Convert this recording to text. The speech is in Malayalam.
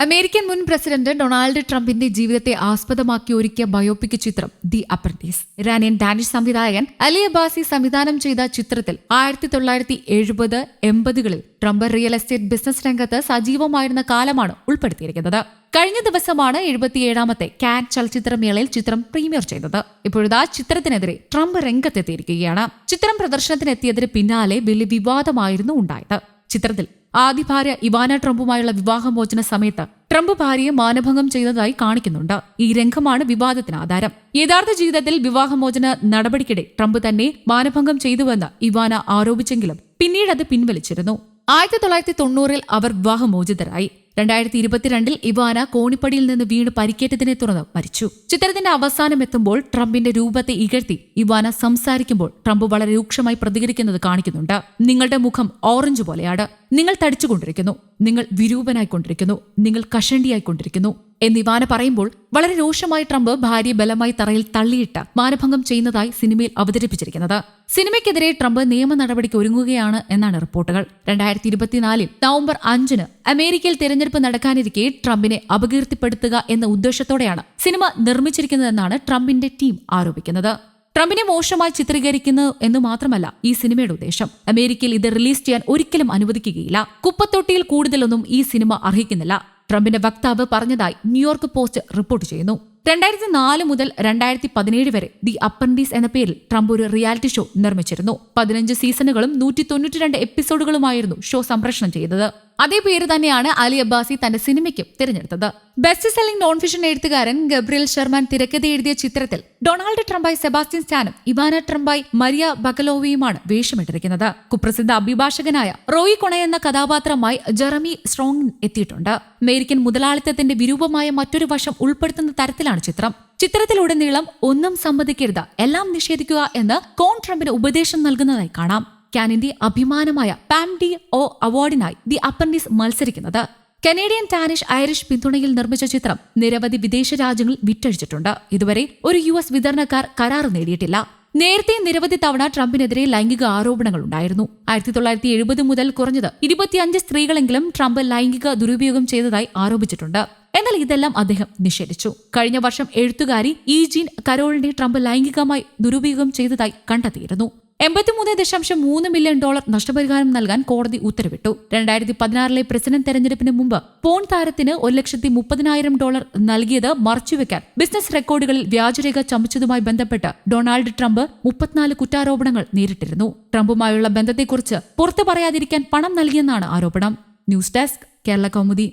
അമേരിക്കൻ മുൻ പ്രസിഡന്റ് ഡൊണാൾഡ് ട്രംപിന്റെ ജീവിതത്തെ ആസ്പദമാക്കി ഒരുക്കിയ ബയോപിക് ചിത്രം ദി അപ്രന്റീസ്. ഇറാനിയൻ ഡാനിഷ് സംവിധായകൻ അലി അബാസി സംവിധാനം ചെയ്ത ചിത്രത്തിൽ ആയിരത്തി തൊള്ളായിരത്തി എഴുപത് എൺപതുകളിൽ ട്രംപ് റിയൽ എസ്റ്റേറ്റ് ബിസിനസ് രംഗത്ത് സജീവമായിരുന്ന കാലമാണ് ഉൾപ്പെടുത്തിയിരിക്കുന്നത്. കഴിഞ്ഞ ദിവസമാണ് എഴുപത്തിയേഴാമത്തെ കാൻ ചലച്ചിത്രമേളയിൽ ചിത്രം പ്രീമിയർ ചെയ്തത്. ഇപ്പോഴത്തെ ചിത്രത്തിനെതിരെ ട്രംപ് രംഗത്തെത്തിയിരിക്കുകയാണ്. ചിത്രം പ്രദർശനത്തിനെത്തിയതിന് പിന്നാലെ വലിയ വിവാദമായിരുന്നു ഉണ്ടായത്. ചിത്രത്തിൽ ആദ്യ ഭാര്യ ഇവാന ട്രംപുമായുള്ള വിവാഹമോചന സമയത്ത് ട്രംപ് ഭാര്യയെ മാനഭംഗം ചെയ്തതായി കാണിക്കുന്നുണ്ട്. ഈ രംഗമാണ് വിവാദത്തിന് ആധാരം. യഥാർത്ഥ ജീവിതത്തിൽ വിവാഹമോചന നടപടിക്കിടെ ട്രംപ് തന്നെ മാനഭംഗം ചെയ്തുവെന്ന് ഇവാന ആരോപിച്ചെങ്കിലും പിന്നീട് അത് പിൻവലിച്ചിരുന്നു. ആയിരത്തി തൊള്ളായിരത്തി തൊണ്ണൂറിൽ അവർ വിവാഹമോചിതരായി. രണ്ടായിരത്തി ഇരുപത്തിരണ്ടിൽ ഇവാന കോണിപ്പടിയിൽ നിന്ന് വീണ് പരിക്കേറ്റതിനെ തുടർന്ന് മരിച്ചു. ചിത്രത്തിന്റെ അവസാനം എത്തുമ്പോൾ ട്രംപിന്റെ രൂപത്തെ ഇകഴ്ത്തി ഇവാന സംസാരിക്കുമ്പോൾ ട്രംപ് വളരെ രൂക്ഷമായി പ്രതികരിക്കുന്നത് കാണിക്കുന്നുണ്ട്. നിങ്ങളുടെ മുഖം ഓറഞ്ച് പോലെയാണ്. നിങ്ങൾ തടിച്ചുകൊണ്ടിരിക്കുന്നു. നിങ്ങൾ വിരൂപനായിക്കൊണ്ടിരിക്കുന്നു. നിങ്ങൾ കഷണ്ടിയായിക്കൊണ്ടിരിക്കുന്നു. ഇവാന പറയുമ്പോൾ വളരെ രൂക്ഷമായി ട്രംപ് ഭാര്യ ബലമായി തറയിൽ തള്ളിയിട്ട് മാനഭംഗം ചെയ്യുന്നതായി സിനിമയിൽ അവതരിപ്പിച്ചിരിക്കുന്നത്. സിനിമയ്ക്കെതിരെ ട്രംപ് നിയമ നടപടിക്ക് ഒരുങ്ങുകയാണ് എന്നാണ് റിപ്പോർട്ടുകൾ. രണ്ടായിരത്തി ഇരുപത്തിനാലിൽ നവംബർ അഞ്ചിന് അമേരിക്കയിൽ തെരഞ്ഞെടുപ്പ് നടക്കാനിരിക്കെ ട്രംപിനെ അപകീർത്തിപ്പെടുത്തുക എന്ന ഉദ്ദേശത്തോടെയാണ് സിനിമ നിർമ്മിച്ചിരിക്കുന്നതെന്നാണ് ട്രംപിന്റെ ടീം ആരോപിക്കുന്നത്. ട്രംപിനെ മോശമായി ചിത്രീകരിക്കുന്നു എന്ന് മാത്രമല്ല ഈ സിനിമയുടെ ഉദ്ദേശം. അമേരിക്കയിൽ ഇത് റിലീസ് ചെയ്യാൻ ഒരിക്കലും അനുവദിക്കുകയില്ല. കുപ്പത്തൊട്ടിയിൽ കൂടുതലൊന്നും ഈ സിനിമ അർഹിക്കുന്നില്ല. ട്രംപിന്റെ വക്താവ് പറഞ്ഞതായി ന്യൂയോർക്ക് പോസ്റ്റ് റിപ്പോർട്ട് ചെയ്യുന്നു. രണ്ടായിരത്തി നാല് മുതൽ രണ്ടായിരത്തി പതിനേഴ് വരെ ദി അപ്പൻഡീസ് എന്ന പേരിൽ ട്രംപ് ഒരു റിയാലിറ്റി ഷോ നിർമ്മിച്ചിരുന്നു. പതിനഞ്ച് സീസണുകളും നൂറ്റി തൊണ്ണൂറ്റിരണ്ട് എപ്പിസോഡുകളുമായിരുന്നു ഷോ സംപ്രേഷണം ചെയ്തത്. അതേ പേര് തന്നെയാണ് അലി അബ്ബാസി തന്റെ സിനിമയ്ക്കും തിരഞ്ഞെടുത്തത്. ബെസ്റ്റ് സെല്ലിംഗ് നോൺ ഫിഷൻ എഴുത്തുകാരൻ ഗബ്രിയൽ ശർമാൻ തിരക്കഥ എഴുതിയ ചിത്രത്തിൽ ഡൊണാൾഡ് ട്രംപായി സെബാസ്റ്റ്യൻ സ്റ്റാനും ഇവാന ട്രംപായി മരിയ ബഗലോവിയുമാണ് വേഷമിട്ടിരിക്കുന്നത്. കുപ്രസിദ്ധ അഭിഭാഷകനായ റോയി കൊണ എന്ന കഥാപാത്രമായി ജെറമി സ്ട്രോങ് എത്തിയിട്ടുണ്ട്. അമേരിക്കൻ മുതലാളിത്തത്തിന്റെ വിരൂപമായ മറ്റൊരു വശം ഉൾപ്പെടുത്തുന്ന തരത്തിലാണ് ചിത്രം. ചിത്രത്തിലുടനീളം ഒന്നും സമ്മതിക്കരുത് എല്ലാം നിഷേധിക്കുക എന്ന് കോൺ ട്രംപിന് ഉപദേശം നൽകുന്നതായി കാണാം. കാനിന്റെ അഭിമാനമായ പാം ഡി ഒ അവാർഡിനായി ദി അപ്പൻഡിസ് മത്സരിക്കുന്നത്. കനേഡിയൻ ടാനിഷ് ഐറിഷ് പിന്തുണയിൽ നിർമ്മിച്ച ചിത്രം നിരവധി വിദേശ രാജ്യങ്ങൾ വിറ്റഴിച്ചിട്ടുണ്ട്. ഇതുവരെ ഒരു യു എസ് വിതരണക്കാർ കരാർ നേടിയിട്ടില്ല. നേരത്തെ നിരവധി തവണ ട്രംപിനെതിരെ ലൈംഗിക ആരോപണങ്ങൾ ഉണ്ടായിരുന്നു. ആയിരത്തി തൊള്ളായിരത്തി എഴുപത് മുതൽ കുറഞ്ഞത് ഇരുപത്തിയഞ്ച് സ്ത്രീകളെങ്കിലും ട്രംപ് ലൈംഗിക ദുരുപയോഗം ചെയ്തതായി ആരോപിച്ചിട്ടുണ്ട്. എന്നാൽ ഇതെല്ലാം അദ്ദേഹം നിഷേധിച്ചു. കഴിഞ്ഞ വർഷം എഴുത്തുകാരി ഈജീൻ കരോളിനെ ട്രംപ് ലൈംഗികമായി ദുരുപയോഗം ചെയ്തതായി കണ്ടെത്തിയിരുന്നു. എൺപത്തിമൂന്ന് ദശാംശം മൂന്ന് മില്യൺ ഡോളർ നഷ്ടപരിഹാരം നൽകാൻ കോടതി ഉത്തരവിട്ടു. രണ്ടായിരത്തി പതിനാറിലെ പ്രസിഡന്റ് തെരഞ്ഞെടുപ്പിന് മുമ്പ് പോൺ താരത്തിന് ഒരു ലക്ഷത്തി മുപ്പതിനായിരം ഡോളർ നൽകിയത് മറച്ചുവെക്കാൻ ബിസിനസ് റെക്കോർഡുകളിൽ വ്യാജരേഖ ചമച്ചതുമായി ബന്ധപ്പെട്ട് ഡൊണാൾഡ് ട്രംപ് മുപ്പത്തിനാല് കുറ്റാരോപണങ്ങൾ നേരിട്ടിരുന്നു. ട്രംപുമായുള്ള ബന്ധത്തെക്കുറിച്ച് പുറത്തു പറയാതിരിക്കാൻ പണം നൽകിയെന്നാണ് ആരോപണം. News desk Kerala Kaumudi.